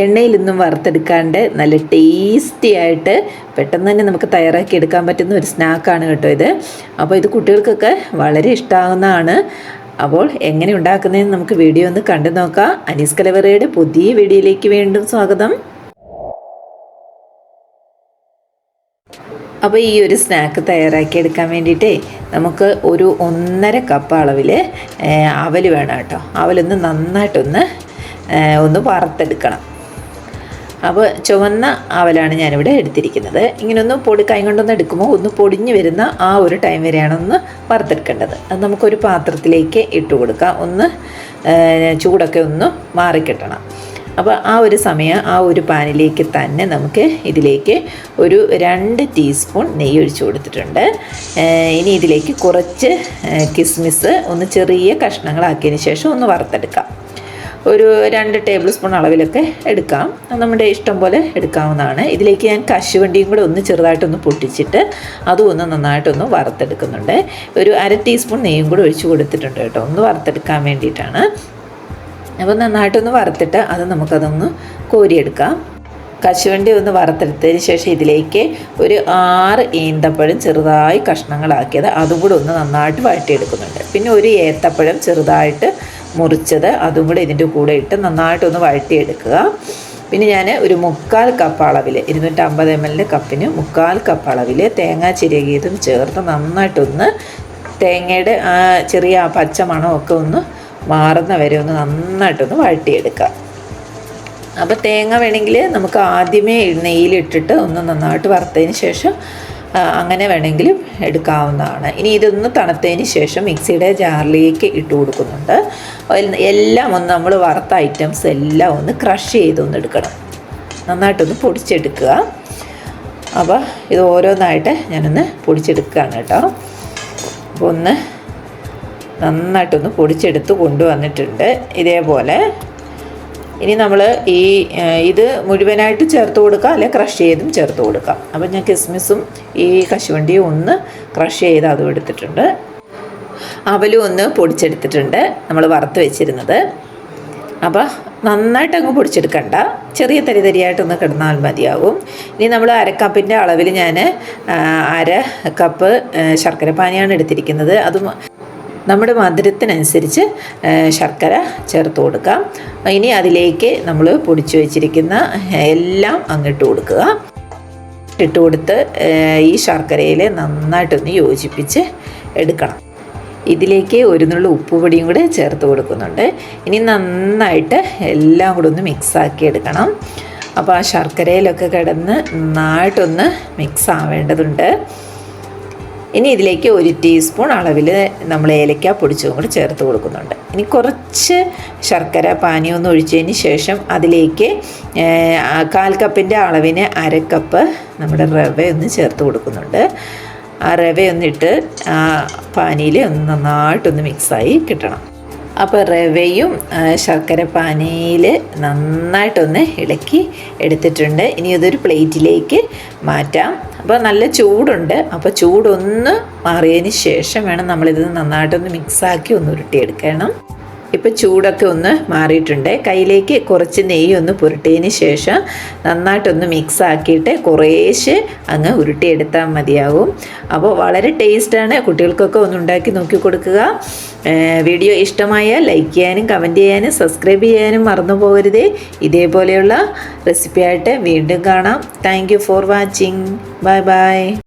എണ്ണയിൽ നിന്നും വറുത്തെടുക്കാണ്ട് നല്ല ടേസ്റ്റി ആയിട്ട് പെട്ടെന്ന് തന്നെ നമുക്ക് തയ്യാറാക്കി എടുക്കാൻ പറ്റുന്ന ഒരു സ്നാക്കാണ് കേട്ടോ ഇത്. അപ്പോൾ ഇത് കുട്ടികൾക്കൊക്കെ വളരെ ഇഷ്ടമാകുന്നതാണ് അപ്പോൾ എങ്ങനെ ഉണ്ടാക്കുന്നതെന്ന് നമുക്ക് വീഡിയോ ഒന്ന് കണ്ടു നോക്കാം. അനീസ് കലവറയുടെ പുതിയ വീഡിയോയിലേക്ക് വീണ്ടും സ്വാഗതം. അപ്പോൾ ഈ ഒരു സ്നാക്ക് തയ്യാറാക്കി എടുക്കാൻ വേണ്ടിയിട്ടേ നമുക്ക് ഒരു ഒന്നര കപ്പ് അളവിൽ അവൽ വേണം കേട്ടോ. അവലൊന്ന് നന്നായിട്ടൊന്ന് ഒന്ന് വറുത്തെടുക്കണം. അപ്പോൾ ചുവന്ന അവലാണ് ഞാനിവിടെ എടുത്തിരിക്കുന്നത്. ഇങ്ങനെ ഒന്ന് പൊടി കൈ കൊണ്ടൊന്ന് എടുക്കുമ്പോൾ ഒന്ന് പൊടിഞ്ഞ് വരുന്ന ആ ഒരു ടൈം വരെയാണ് ഒന്ന് വറുത്തെടുക്കേണ്ടത്. അത് നമുക്കൊരു പാത്രത്തിലേക്ക് ഇട്ട് കൊടുക്കാം. ഒന്ന് ചൂടൊക്കെ ഒന്ന് മാറിക്കിട്ടണം. അപ്പോൾ ആ ഒരു സമയം ആ ഒരു പാനിലേക്ക് തന്നെ നമുക്ക് ഇതിലേക്ക് ഒരു രണ്ട് ടീസ്പൂൺ നെയ്യ് ഒഴിച്ച് കൊടുത്തിട്ടുണ്ട്. ഇനി ഇതിലേക്ക് കുറച്ച് കിസ്മിസ് ഒന്ന് ചെറിയ കഷ്ണങ്ങളാക്കിയതിന് ശേഷം ഒന്ന് വറുത്തെടുക്കാം. ഒരു രണ്ട് ടേബിൾ സ്പൂൺ അളവിലൊക്കെ എടുക്കാം. നമ്മുടെ ഇഷ്ടം പോലെ എടുക്കാവുന്നതാണ്. ഇതിലേക്ക് ഞാൻ കശുവണ്ടിയും കൂടെ ഒന്ന് ചെറുതായിട്ടൊന്ന് പൊട്ടിച്ചിട്ട് അതും ഒന്ന് നന്നായിട്ടൊന്ന് വറുത്തെടുക്കുന്നുണ്ട്. ഒരു അര ടീസ്പൂൺ നെയ്യും കൂടെ ഒഴിച്ചു കൊടുത്തിട്ടുണ്ട് കേട്ടോ. ഒന്ന് വറുത്തെടുക്കാൻ വേണ്ടിയിട്ടാണ്. അപ്പോൾ നന്നായിട്ടൊന്ന് വറുത്തിട്ട് അത് നമുക്കതൊന്ന് കോരിയെടുക്കാം. കശുവണ്ടി ഒന്ന് വറുത്തെടുത്തതിന് ശേഷം ഇതിലേക്ക് ഒരു ആറ് ഈന്തപ്പഴം ചെറുതായി കഷ്ണങ്ങളാക്കിയത് അതും കൂടെ ഒന്ന് നന്നായിട്ട് വഴറ്റിയെടുക്കുന്നുണ്ട്. പിന്നെ ഒരു ഏത്തപ്പഴം ചെറുതായിട്ട് മുറിച്ചത്. അതും കൂടെ ഇതിന്റെ കൂടെ ഇട്ട് നന്നായിട്ടൊന്ന് വഴറ്റിയെടുക്കുക. പിന്നെ ഞാൻ ഒരു മുക്കാൽ കപ്പ് അളവിൽ ഇരുന്നൂറ്റമ്പത് എം എല്ലിന്റെ കപ്പിന് മുക്കാൽ കപ്പ് അളവിൽ തേങ്ങ ചിരകിയതും ചേർത്ത് നന്നായിട്ടൊന്ന് തേങ്ങയുടെ ആ ചെറിയ ആ പച്ച മണമൊക്കെ ഒന്ന് മാറുന്ന വരെ ഒന്ന് നന്നായിട്ടൊന്ന് വഴറ്റിയെടുക്കുക. അപ്പോൾ തേങ്ങ വേണമെങ്കിൽ നമുക്ക് ആദ്യമേ നെയ്യിലിട്ടിട്ട് ഒന്ന് നന്നായിട്ട് വറുത്തതിന് ശേഷം അങ്ങനെ വേണമെങ്കിലും എടുക്കാവുന്നതാണ്. ഇനി ഇതൊന്ന് തണുത്തതിന് ശേഷം മിക്സിയുടെ ജാറിലേക്ക് ഇട്ട് കൊടുക്കുന്നുണ്ട്. എല്ലാം ഒന്ന് നമ്മൾ വറുത്ത ഐറ്റംസ് എല്ലാം ഒന്ന് ക്രഷ് ചെയ്തൊന്ന് എടുക്കണം. നന്നായിട്ടൊന്ന് പൊടിച്ചെടുക്കുക. അപ്പോൾ ഇത് ഓരോന്നായിട്ട് ഞാനൊന്ന് പൊടിച്ചെടുക്കുകയാണ് കേട്ടോ. അപ്പോൾ ഒന്ന് നന്നായിട്ടൊന്ന് പൊടിച്ചെടുത്ത് കൊണ്ടുവന്നിട്ടുണ്ട്. ഇതേപോലെ ഇനി നമ്മൾ ഈ ഇത് മുഴുവനായിട്ട് ചേർത്ത് കൊടുക്കാം അല്ലെങ്കിൽ ക്രഷ് ചെയ്തും ചേർത്ത് കൊടുക്കാം. അപ്പം ഞാൻ കിസ്മിസും ഈ കശുവണ്ടിയും ഒന്ന് ക്രഷ് ചെയ്ത് അതും എടുത്തിട്ടുണ്ട്. അവലും ഒന്ന് പൊടിച്ചെടുത്തിട്ടുണ്ട്. നമ്മൾ വറുത്ത് വെച്ചിരുന്നത്. അപ്പോൾ നന്നായിട്ട് അങ്ങ് പൊടിച്ചെടുക്കണ്ട. ചെറിയ തരി തരിയായിട്ടൊന്ന് കിടന്നാൽ മതിയാവും. ഇനി നമ്മൾ അരക്കപ്പിന്റെ അളവിൽ ഞാൻ അര കപ്പ് ശർക്കര പാനിയാണ് എടുത്തിരിക്കുന്നത്. അത് നമ്മുടെ മധുരത്തിനനുസരിച്ച് ശർക്കര ചേർത്ത് കൊടുക്കാം. ഇനി അതിലേക്ക് നമ്മൾ പൊടിച്ചു വെച്ചിരിക്കുന്ന എല്ലാം അങ്ങിട്ട് കൊടുക്കുക. ഇട്ട് കൊടുത്ത് ഈ ശർക്കരയിൽ നന്നായിട്ടൊന്ന് യോജിപ്പിച്ച് എടുക്കണം. ഇതിലേക്ക് ഒരു നുള്ളു ഉപ്പുപൊടിയും കൂടെ ചേർത്ത് കൊടുക്കുന്നുണ്ട്. ഇനി നന്നായിട്ട് എല്ലാം കൂടെ ഒന്ന് മിക്സാക്കി എടുക്കണം. അപ്പോൾ ആ ശർക്കരയിലൊക്കെ കിടന്ന് നന്നായിട്ടൊന്ന് മിക്സ് ആവേണ്ടതുണ്ട്. ഇനി ഇതിലേക്ക് ഒരു ടീസ്പൂൺ അളവിൽ നമ്മൾ ഏലക്ക പൊടിച്ചതും കൂടി ചേർത്ത് കൊടുക്കുന്നുണ്ട്. ഇനി കുറച്ച് ശർക്കര പാനി ഒന്ന് ഒഴിച്ചതിന് ശേഷം അതിലേക്ക് കാൽ കപ്പിന്റെ അളവിന് അര കപ്പ് നമ്മുടെ റവ ഒന്ന് ചേർത്ത് കൊടുക്കുന്നുണ്ട്. ആ റവ ഒന്നിട്ട് ആ പാനിയിൽ ഒന്ന് നന്നായിട്ടൊന്ന് മിക്സായി കിട്ടണം. അപ്പോൾ റവയും ശർക്കര പാനിയിൽ നന്നായിട്ടൊന്ന് ഇളക്കി എടുത്തിട്ടുണ്ട്. ഇനി ഇതൊരു പ്ലേറ്റിലേക്ക് മാറ്റാം. അപ്പോൾ നല്ല ചൂടുണ്ട്. അപ്പോൾ ചൂടൊന്ന് മാറിയതിന് ശേഷം വേണം നമ്മളിത് നന്നായിട്ടൊന്ന് മിക്സാക്കി ഒന്ന് ഉരുട്ടിയെടുക്കണം. ഇപ്പോൾ ചൂടൊക്കെ ഒന്ന് മാറിയിട്ടുണ്ട്. കയ്യിലേക്ക് കുറച്ച് നെയ്യ് ഒന്ന് പുരട്ടിയതിന് ശേഷം നന്നായിട്ടൊന്ന് മിക്സ് ആക്കിയിട്ട് കുറേശ്ശെ അങ്ങ് ഉരുട്ടിയെടുത്താൽ മതിയാകും അപ്പോൾ വളരെ ടേസ്റ്റാണ് കുട്ടികൾക്കൊക്കെ ഒന്ന് ഉണ്ടാക്കി നോക്കി കൊടുക്കുക. വീഡിയോ ഇഷ്ടമായാൽ ലൈക്ക് ചെയ്യാനും കമന്റ് ചെയ്യാനും സബ്സ്ക്രൈബ് ചെയ്യാനും മറന്നു പോകരുതേ. ഇതേപോലെയുള്ള റെസിപ്പിയായിട്ട് വീണ്ടും കാണാം. Thank for watching bye bye